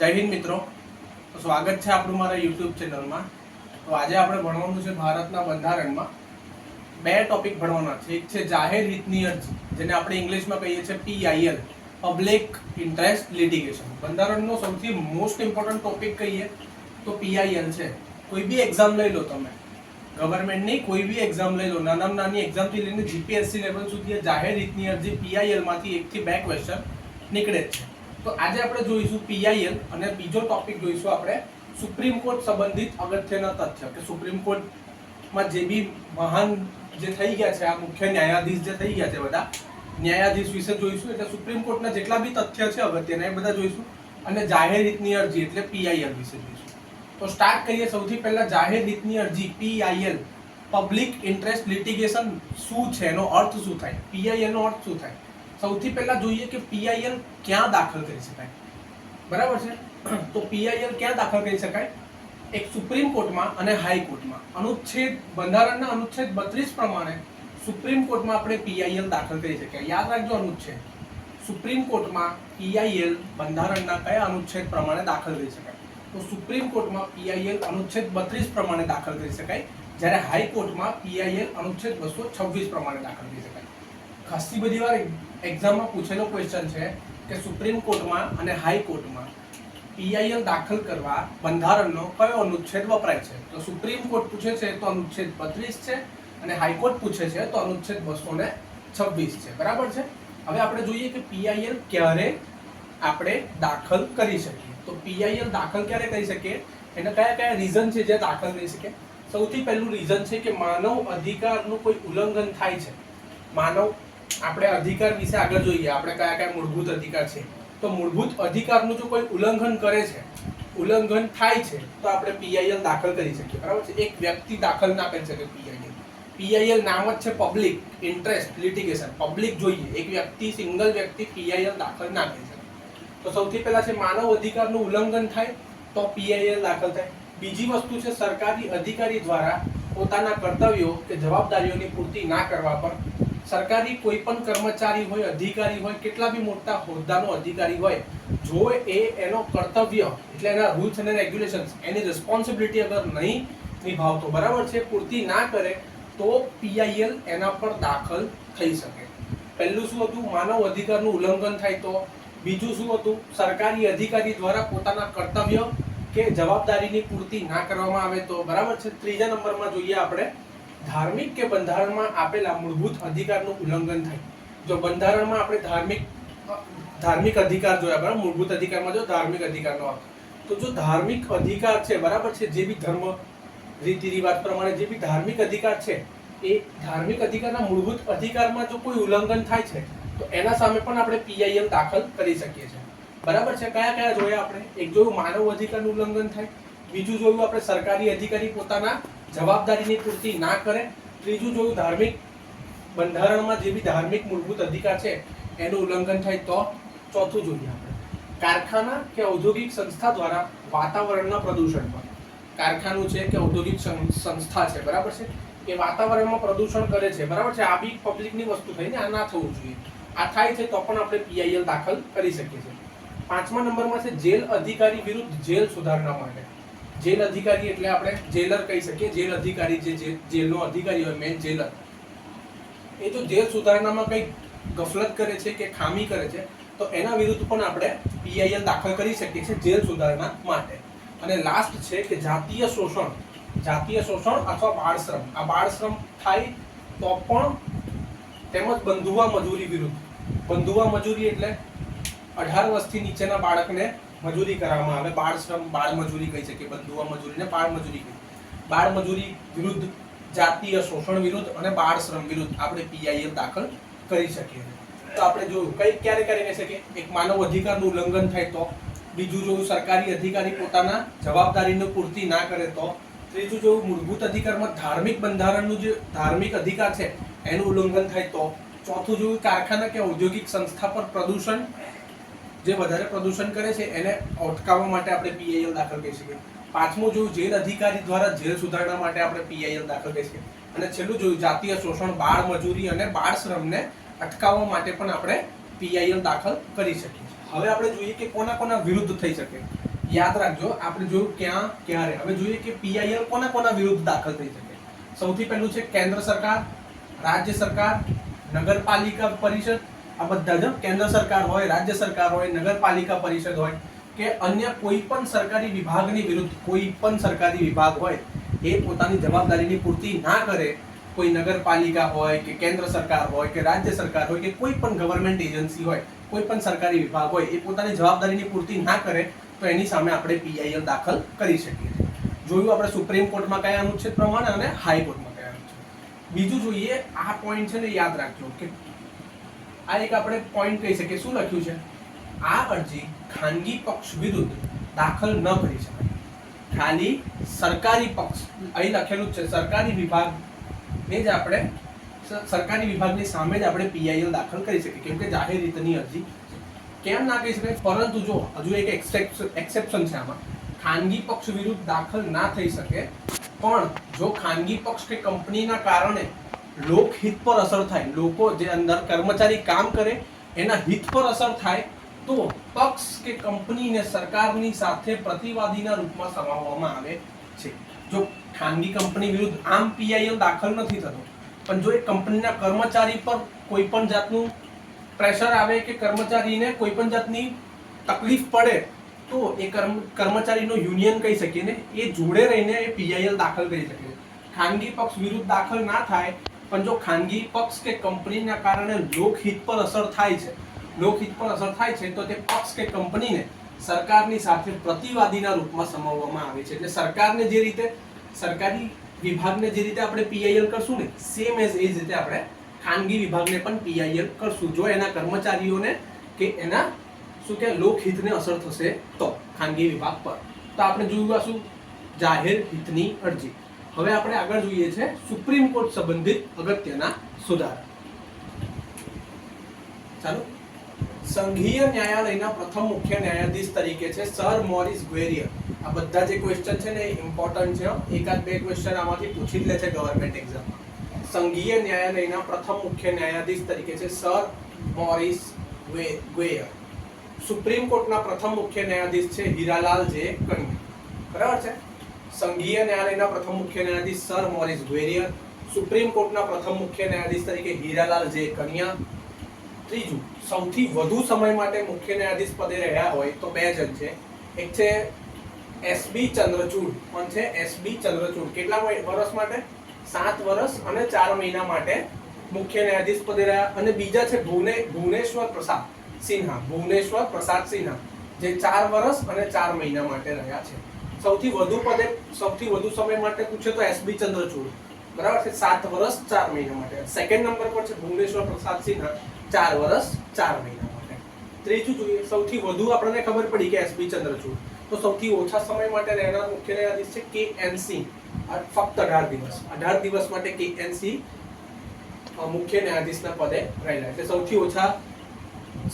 જય હિન્દ મિત્રો. તો સ્વાગત છે આપણું મારા યુટ્યુબ ચેનલમાં. તો આજે આપણે ભણવાનું છે ભારતના બંધારણમાં. બે ટોપિક ભણવાના છે. એક છે જાહેર હિતની અરજી, જેને આપણે ઇંગ્લિશમાં કહીએ છીએ પીઆઈએલ પબ્લિક ઇન્ટરેસ્ટ લિટિગેશન બંધારણનો સૌથી મોસ્ટ ઇમ્પોર્ટન્ટ ટોપિક કહીએ તો પીઆઈએલ છે. કોઈ બી એક્ઝામ લઈ લો તમે. ગવર્મેન્ટની કોઈ બી એક્ઝામ લઈ લો. નાનામાં નાની એક્ઝામથી લઈને જીપીએસસી લેવલ સુધી જાહેર હિતની અરજી પીઆઈએલમાંથી એકથી બે ક્વેશ્ચન નીકળે જ છે. તો આજે આપણે જોઈશું પીઆઈએલ અને બીજો ટોપિક જોઈશું આપણે સુપ્રીમ કોર્ટ સંબંધિત અગત્યના તથ્ય કે સુપ્રીમ કોર્ટમાં જે બી મહાન જે થઈ ગયા છે, આ મુખ્ય ન્યાયાધીશ જે થઈ ગયા છે બધા, ન્યાયાધીશ વિશે જોઈશું એટલે સુપ્રીમ કોર્ટના જેટલા બી તથ્ય છે અગત્યના એ બધા જોઈશું અને જાહેર રીતની અરજી એટલે પીઆઈએલ વિશે જોઈશું. તો સ્ટાર્ટ કરીએ સૌથી પહેલા જાહેર રીતની અરજી પીઆઈએલ પબ્લિક ઇન્ટરેસ્ટ લિટિગેશન શું છે, એનો અર્થ શું થાય? પીઆઈએલ નો અર્થ શું થાય? સૌથી પહેલા જોઈએ કે પીઆઈએલ ક્યાં દાખલ કરી શકાય. બરાબર છે? તો પીઆઈએલ ક્યાં દાખલ કરી શકાય? એક સુપ્રીમ કોર્ટમાં અને હાઈકોર્ટમાં અનુચ્છેદ, બંધારણના અનુચ્છેદ બત્રીસ પ્રમાણે સુપ્રીમ કોર્ટમાં આપણે પીઆઈએલ દાખલ કરી શકીએ. યાદ રાખજો અનુચ્છેદ. સુપ્રીમ કોર્ટમાં પીઆઈએલ બંધારણના કયા અનુચ્છેદ પ્રમાણે દાખલ કરી શકાય? તો સુપ્રીમ કોર્ટમાં પીઆઈએલ અનુચ્છેદ બત્રીસ પ્રમાણે દાખલ કરી શકાય. જ્યારે હાઈકોર્ટમાં પીઆઈએલ અનુચ્છેદ બસો છવ્વીસ પ્રમાણે દાખલ કરી શકાય. ખાસી બધી વાર એક્ઝામમાં પૂછેલો ક્વેશ્ચન છે કે સુપ્રીમ કોર્ટમાં અને હાઈકોર્ટમાં પીઆઈએલ દાખલ કરવા બંધારણનો કયો અનુચ્છેદ વપરાય છે? તો સુપ્રીમ કોર્ટ પૂછે છે તો અનુચ્છેદ બત્રીસ છે અને હાઈકોર્ટ પૂછે છે તો અનુચ્છેદ બસો ને છવ્વીસ છે. બરાબર છે? હવે આપણે જોઈએ કે પીઆઈએલ ક્યારે આપણે દાખલ કરી શકીએ. તો પીઆઈએલ દાખલ ક્યારે કરી શકીએ? એના કયા કયા રીઝન છે જે દાખલ કરી શકીએ? સૌથી પહેલું રીઝન છે કે માનવ અધિકારનું કોઈ ઉલ્લંઘન થાય છે. માનવ આપણે અધિકાર વિશે આગળ જોઈએ. આપણે કયા કયા મૂળભૂત અધિકાર છે? તો મૂળભૂત અધિકારનું જો કોઈ ઉલ્લંઘન કરે છે, ઉલ્લંઘન થાય છે, તો આપણે પીઆઈએલ દાખલ કરી શકીએ. બરાબર છે? એક વ્યક્તિ દાખલ ના કરી શકે પીઆઈએલ પીઆઈએલ નામ જ છે પબ્લિક ઇન્ટરેસ્ટ લિટિગેશન પબ્લિક જોઈએ. એક વ્યક્તિ સિંગલ વ્યક્તિ પીઆઈએલ દાખલ ના કરી શકે. તો સૌથી પહેલા છે માનવ અધિકારનું ઉલ્લંઘન થાય, તો પીઆઈએલ દાખલ થાય. બીજી વસ્તુ છે સરકારી અધિકારી દ્વારા પોતાના કર્તવ્યો કે જવાબદારીઓની પૂર્તિ ના કરવા પર સરકારી કોઈ પણ કર્મચારી હોય, અધિકારી હોય, કેટલા બી મોટા હોદ્દાનો અધિકારી હોય, જો એ એનો કર્તવ્ય એટલે એના રૂલ્સ અને રેગ્યુલેશન્સ, એની રિસ્પોન્સિબિલિટી અગર નહીં નિભાવતો, બરાબર છે, પૂર્તિ ના કરે, તો પીઆઈએલ એના પર દાખલ થઈ શકે. પહેલું શું હતું? માનવ અધિકારનું ઉલ્લંઘન થાય તો. બીજું શું હતું? સરકારી અધિકારી દ્વારા પોતાના કર્તવ્ય કે જવાબદારીની પૂર્તિ ના કરવામાં આવે તો. બરાબર છે? ત્રીજા નંબરમાં જોઈએ આપણે ધાર્મિક કે બંધારણમાં આપેલા મૂળભૂત અધિકારનું ઉલ્લંઘન થાય. જો બંધારણમાં આપણે ધાર્મિક ધાર્મિક અધિકાર જોયા, બરાબર? મૂળભૂત અધિકારમાં જો ધાર્મિક અધિકારનો આવે તો જો ધાર્મિક અધિકાર છે, બરાબર છે, જે બી ધર્મ, રીતિ રિવાજ પ્રમાણે જે બી ધાર્મિક અધિકાર છે, એ ધાર્મિક અધિકારના મૂળભૂત અધિકારમાં જો કોઈ ઉલ્લંઘન થાય છે, તો એના સામે પણ આપણે પીઆઈએમ દાખલ કરી શકીએ છીએ. બરાબર છે? કયા કયા જોયા આપણે? એક જોયું માનવ અધિકારનું ઉલ્લંઘન થાય, બીજું જોયું આપણે સરકારી અધિકારી પોતાના જવાબદારીની પૂર્તિ ના કરે, ત્રીજું જોયું ધાર્મિક બંધારણમાં જે બી ધાર્મિક મૂળભૂત અધિકાર છે, એનું ઉલ્લંઘન થાય તો ચોથું જોઈએ આપણે. કારખાના કે ઔદ્યોગિક સંસ્થા દ્વારા વાતાવરણના પ્રદૂષણ પર. કારખાનું છે કે ઔદ્યોગિક સંસ્થા છે, બરાબર છે? એ વાતાવરણમાં પ્રદૂષણ કરે છે, બરાબર છે? આ બી પબ્લિકની વસ્તુ થઈને આ ના થવું જોઈએ. આ થાય છે તો પણ આપણે પીઆઈએલ દાખલ કરી શકીએ છીએ. પાંચમા નંબરમાં છે જેલ અધિકારી વિરુદ્ધ જેલ સુધારણા માટે. જેલ અધિકારી એટલે આપણે જેલર કહી શકીએ. જેલ અધિકારી જે જેલનો અધિકારી હોય મેન જેલર. એ જો જેલ સુધારણામાં કંઈક ગફલત કરે છે કે ખામી કરે છે, તો એના વિરુદ્ધ પણ આપણે પીઆઈએલ દાખલ કરી શકીએ છીએ જેલ સુધારણા માટે. અને લાસ્ટ છે કે જાતીય શોષણ. જાતીય શોષણ અથવા બાળશ્રમ. આ બાળશ્રમ થાય તો પણ તેમજ બંધુવા મજૂરી વિરુદ્ધ. બંધુવા મજૂરી એટલે અઢાર વર્ષથી નીચેના બાળકને મજૂરી કરવામાં આવે. બાળ શ્રમ, બાળ મજૂરી કહી શકીએ. બંધુવા મજૂરીને બાળ મજૂરી કહી. બાળ મજૂરી વિરુદ્ધ જાતીય શોષણ વિરુદ્ધ અને બાળ શ્રમ વિરુદ્ધ આપણે પીઆઈએલ દાખલ કરી શકીએ. તો આપણે જોયું કઈ ક્યારે ક્યારે કહી શકીએ? એક માનવ અધિકારનું ઉલ્લંઘન થાય તો. બીજું જોયું સરકારી અધિકારી પોતાના જવાબદારીની પૂર્તિ ના કરે તો. ત્રીજું જોયું મૂળભૂત અધિકારમાં ધાર્મિક બંધારણનું જે ધાર્મિક અધિકાર છે, એનું ઉલ્લંઘન થાય તો. ચોથું જોયું કારખાના કે ઔદ્યોગિક સંસ્થા પર પ્રદૂષણ જે વધારે પ્રદૂષણ કરે છે, એને અટકાવવા માટે આપણે પીઆઈએલ દાખલ કરી શકીએ. પાંચમું જોયું, જેલ અધિકારી દ્વારા જેલ સુધારણા માટે આપણે પીઆઈએલ દાખલ કરી શકીએ. અને છેલ્લું જોયું, જાતીય શોષણ, બાળ મજૂરી અને બાળ શ્રમને અટકાવવા માટે પણ આપણે પીઆઈએલ દાખલ કરી શકીએ હવે આપણે જોઈએ કે કોના કોના વિરુદ્ધ થઈ શકે. યાદ રાખજો, આપણે જોયું ક્યાં, ક્યારે. હવે જોઈએ કે પીઆઈએલ કોના કોના વિરુદ્ધ દાખલ થઈ શકે. સૌથી પહેલું છે કેન્દ્ર સરકાર, રાજ્ય સરકાર, નગરપાલિકા પરિષદ આ બધા જ, કેન્દ્ર સરકાર હોય, રાજ્ય સરકાર હોય, નગરપાલિકા પરિષદ હોય, કે અન્ય કોઈ પણ સરકારી વિભાગની વિરુદ્ધ, કોઈ પણ સરકારી વિભાગ હોય, એ પોતાની જવાબદારીની પૂર્તિ ના કરે, કોઈ નગરપાલિકા હોય, કે કેન્દ્ર સરકાર હોય, કે રાજ્ય સરકાર હોય, કે કોઈ પણ ગવર્મેન્ટ એજન્સી હોય, કોઈ પણ સરકારી વિભાગ હોય, એ પોતાની જવાબદારીની પૂર્તિ ના કરે, તો એની સામે આપણે પીઆઈએલ દાખલ કરી શકીએ. છીએ જોયું આપણે સુપ્રીમ કોર્ટમાં કયા અનુચ્છેદ પ્રમાણે અને હાઈકોર્ટમાં કયા અનુચ્છેદ. બીજું જોઈએ, આ પોઈન્ટ છે ને યાદ રાખજો, કે આ એક આપણે પોઈન્ટ કહી શકીએ. શું લખ્યું છે? આ અરજી ખાનગી પક્ષ વિરુદ્ધ દાખલ ન કરી શકાય. ખાલી સરકારી પક્ષ, અહીં લખેલું જ છે, સરકારી વિભાગને જ આપણે સરકારી વિભાગની સામે જ આપણે પીઆઈએલ દાખલ કરી શકીએ. કેમ કે જાહેર રીતની અરજી કેમ ના કહી શકાય? પરંતુ જો, હજુ એક એક્સેપ્શન છે આમાં. ખાનગી પક્ષ વિરુદ્ધ દાખલ ના થઈ શકે, પણ જો ખાનગી પક્ષ કે કંપનીના કારણે લોકહિત પર અસર થાય. લોકો જે અંદર કર્મચારી કામ કરે, એના હિત પર અસર થાય, તો પક્ષ કે કંપનીને સરકારની સાથે પ્રતિવાદીના રૂપમાં સમાવવામાં આવે છે. જો ખાનગી કંપની વિરુદ્ધ આમ પીઆઈએલ દાખલ નથી થતો, પણ જો એ કંપનીના કર્મચારી પર કોઈ પણ જાતનું પ્રેશર આવે કે કર્મચારીને કોઈ પણ જાતની તકલીફ પડે, તો એ કર્મ, કર્મચારીનો યુનિયન કહી શકીએ ને, એ જોડે રહીને એ પીઆઈએલ દાખલ કરી શકે. ખાનગી પક્ષ વિરુદ્ધ દાખલ ના થાય પણ જો ખાનગી પક્ષ કે કંપનીના કારણે લોકહિત પર અસર થાય છે લોકહિત પર અસર થાય છે, તો તે પક્ષ કે કંપનીને સરકારની સાથે પ્રતિવાદીના રૂપમાં સમાવવામાં આવે છે. એટલે સરકારને જે રીતે, સરકારી વિભાગને જે રીતે આપણે પીઆઈએલ કરશું ને સેમ એઝ એ જ રીતે આપણે ખાનગી વિભાગને પણ પીઆઈએલ કરશું. જો એના કર્મચારીઓને કે એના, શું કે લોકહિતને અસર થશે તો ખાનગી વિભાગ પર. તો આપણે જોયું શું? જાહેર હિતની અરજી. હવે આપણે આગળ જોઈએ છે સુપ્રીમ કોર્ટ સંબંધિત અગત્યના સુધારા. ચાલો. સંઘીય ન્યાયાલયના પ્રથમ મુખ્ય ન્યાયાધીશ તરીકે છે સર મોરિસ ગ્વેરિયર. આ બધા જે ક્વેશ્ચન છે ને એ ઇમ્પોર્ટન્ટ છે એકાદ બે ક્વેશ્ચન આમાંથી પૂછી જ લે છે ગવર્મેન્ટ એક્ઝામમાં સંઘીય ન્યાયાલયના પ્રથમ મુખ્ય ન્યાયાધીશ તરીકે છે સર મોરિસ ગ્વે- ગ્વેયર. સુપ્રીમ કોર્ટના પ્રથમ મુખ્ય ન્યાયાધીશ છે હીરાલાલ જે કણિયા બરાબર છે? સંઘીય ન્યાયાલયના પ્રથમ મુખ્ય ન્યાયાધીશ સર મોરિસ ગ્વેરિયર સુપ્રીમ કોર્ટના પ્રથમ મુખ્ય ન્યાયાધીશ તરીકે હીરાલાલ જે કન્યા, ત્રીજું, સૌથી વધુ સમય માટે મુખ્ય ન્યાયાધીશ પદે રહ્યા હોય તો બે જણ છે. એક છે એસબી ચંદ્રચૂડ, પણ છે એસબી ચંદ્રચૂડ. કેટલા વર્ષ માટે? સાત વર્ષ અને ચાર મહિના માટે મુખ્ય ન્યાયાધીશ પદે રહ્યા. અને બીજા છે ભુવને, ભુવનેશ્વર પ્રસાદ સિન્હા, ભુવનેશ્વર પ્રસાદ સિન્હા, જે ચાર વર્ષ અને ચાર મહિના માટે રહ્યા છે. સૌથી વધુ પદે સૌથી વધુ સમય માટે પૂછે તો એસબી ચંદ્રચૂડ. બરાબર છે? સાત વર્ષ ચાર મહિના માટે. સેકન્ડ નંબર પર છે ભુવનેશ્વર પ્રસાદ સિન્હા. ચાર વર્ષ ચાર મહિના માટે. ત્રીજું જોઈએ. સૌથી વધુ આપણને ખબર પડી કે એસબી ચંદ્રચૂડ. તો સૌથી ઓછા સમય માટે રહેનાર મુખ્ય ન્યાયાધીશ છે કે એન સિંહ ફક્ત અઢાર દિવસ. અઢાર દિવસ માટે કે એન સિંહ મુખ્ય ન્યાયાધીશના પદે રહેલા. એટલે સૌથી ઓછા,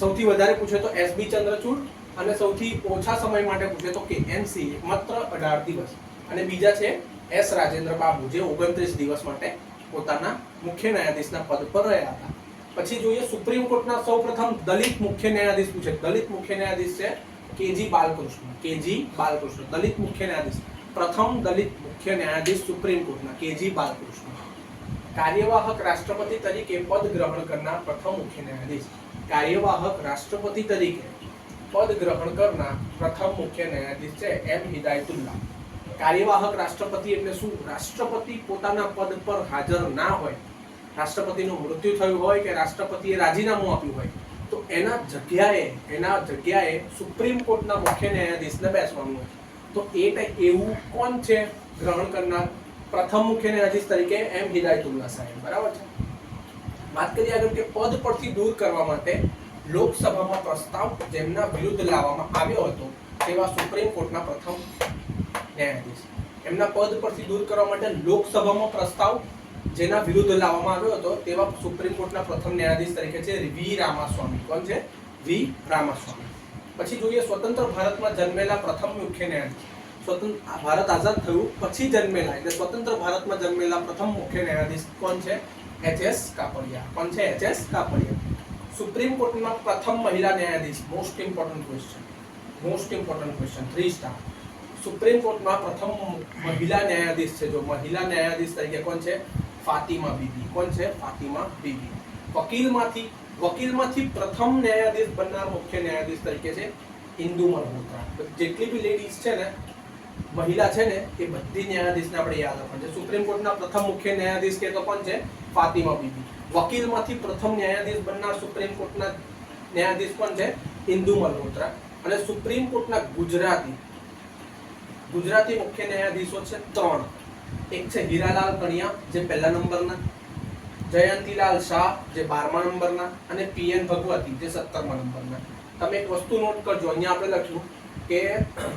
સૌથી વધારે પૂછે તો એસબી ચંદ્રચૂડ અને સૌથી ઓછા સમય માટે પૂછે તો કે એન માત્ર અઢાર દિવસ. અને બીજા છે એસ રાજેન્દ્ર બાબુ, જે ઓગણત્રીસ દિવસ માટે પોતાના મુખ્ય ન્યાયાધીશના પદ પર રહ્યા હતા. પછી જોઈએ સુપ્રીમ કોર્ટના સૌપ્રથમ દલિત મુખ્ય ન્યાયાધીશ પૂછે. દલિત મુખ્ય ન્યાયાધીશ છે K G Balakrishna K G Balakrishna, Dalit મુખ્ય ન્યાયાધીશ. પ્રથમ દલિત મુખ્ય ન્યાયાધીશ સુપ્રીમ કોર્ટના, કેજી બાલકૃષ્ણ. કાર્યવાહક રાષ્ટ્રપતિ તરીકે પદ ગ્રહણ કરનાર પ્રથમ મુખ્ય ન્યાયાધીશ. કાર્યવાહક રાષ્ટ્રપતિ તરીકે પદ ગ્રહણ કરનાર પ્રથમ મુખ્ય ન્યાયાધીશ છે એમ હિદાયતુલ્લા કાર્યવાહક રાષ્ટ્રપતિ એટલે શું? રાષ્ટ્રપતિ પોતાના પદ પર હાજર ના હોય, રાષ્ટ્રપતિનું મૃત્યુ થયું હોય કે રાષ્ટ્રપતિએ રાજીનામું આપ્યું હોય, તો એના જગ્યાએ એના જગ્યાએ સુપ્રીમ કોર્ટના મુખ્ય ન્યાયાધીશને બેસવાનું હોય. તો એ કંઈ એવું કોણ છે ગ્રહણ કરનાર? પ્રથમ મુખ્ય ન્યાયાધીશ તરીકે એમ હિદાયતુલ્લા સાહેબ. બરાબર છે? વાત કરીએ આગળ કે પદ પરથી દૂર કરવા માટે લોકસભામાં પ્રસ્તાવ જેમના વિરુદ્ધ લાવવામાં આવ્યો હતો તેવા સુપ્રીમ કોર્ટના પ્રથમ ન્યાયાધીશ. એમના પદ પરથી દૂર કરવા માટે લોકસભામાં પ્રસ્તાવ જેના વિરુદ્ધ લાવવામાં આવ્યો હતો તેવા સુપ્રીમ કોર્ટના પ્રથમ ન્યાયાધીશ તરીકે છે વી રામાસ્વામી. કોણ છે? વી રામાસ્વામી. પછી જોઈએ સ્વતંત્ર ભારતમાં જન્મેલા પ્રથમ મુખ્ય ન્યાયાધીશ. સ્વતંત્ર ભારત આઝાદ થયું પછી જન્મેલા, એટલે સ્વતંત્ર ભારતમાં જન્મેલા પ્રથમ મુખ્ય ન્યાયાધીશ કોણ છે? H S Kapadia. કોણ છે? H S Kapadia. સુપ્રીમ કોર્ટમાં પ્રથમ મહિલા ન્યાયાધીશ most important question most important question three star supreme કોર્ટમાં પ્રથમ મહિલા ન્યાયાધીશ છે જો, મહિલા ન્યાયાધીશ તરીકે કોણ છે? ફાતિમા બીબી. કોણ છે? ફાતિમા બીબી. વકીલમાંથી વકીલમાંથી પ્રથમ ન્યાયાધીશ બનનાર મુખ્ય ન્યાયાધીશ તરીકે છે ઇન્દુ મલ્હોત્રા. જેટલી બી લેડીઝ છે ને, મહિલા છે ને, એ બધી ન્યાયાધીશને આપણે યાદ રાખવાનું છે. સુપ્રીમ કોર્ટના પ્રથમ મુખ્ય ન્યાયાધીશ કે તો કોણ છે? ફાતિમા બીબી. વકીલમાંથી પ્રથમ ન્યાયાધીશ બનનાર સુપ્રીમ કોર્ટના ન્યાયાધીશ પણ છે? ઇન્દુ મલ્હોત્રા. અને સુપ્રીમ કોર્ટના ગુજરાતી ગુજરાતી મુખ્ય ન્યાયાધીશો છે ત્રણ. એક છે હીરાલાલ કણિયા, જે પહેલા નંબરના, જયંતીલાલ શાહ, જે બારમા નંબરના, અને પીએન ભગવતી, જે સત્તરમા નંબરના. તમે એક વસ્તુ નોટ કરજો, અહીંયા આપણે લખ્યું કે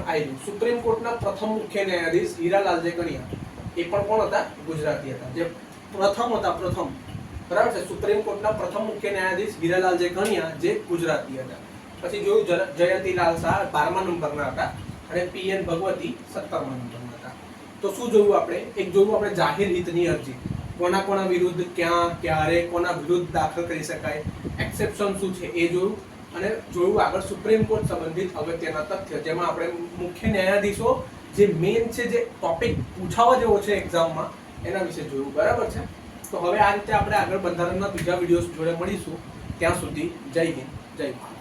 આવ્યું સુપ્રીમ કોર્ટના પ્રથમ મુખ્ય ન્યાયાધીશ હીરાલાલ જે કણિયા. એ પણ કોણ હતા? ગુજરાતી હતા. જે પ્રથમ હતા, પ્રથમ. બરાબર છે? સુપ્રીમ કોર્ટના પ્રથમ મુખ્ય ન્યાયાધીશ હીરાલાલ જે કણિયા જે ગુજરાતી હતા. પછી જોયું જયતીલાલ શાહ બારમા નંબરના હતા અને પીએન ભગવતી સત્તરમા નંબરના હતા. તો શું જોયું આપણે? એક જોયું આપણે જાહેર હિતની અરજી. કોના કોના વિરુદ્ધ, ક્યાં, ક્યારે, કોના વિરુદ્ધ દાખલ કરી શકાય? એક્સેપ્શન શું છે એ જોયું. અને જોયું આગળ સુપ્રીમ કોર્ટ સંબંધિત અગત્યના તથ્ય, જેમાં આપણે મુખ્ય ન્યાયાધીશો જે મેઇન છે, જે ટોપિક પૂછાવા જેવો છે એક્ઝામમાં એના વિશે જોયું, બરાબર છે? તો હવે આ રીતે આપણે આગળ બંધારણના બીજા વીડિયો જોડે મળીશું. ત્યાં સુધી જય હિન્દ, જય ભારત.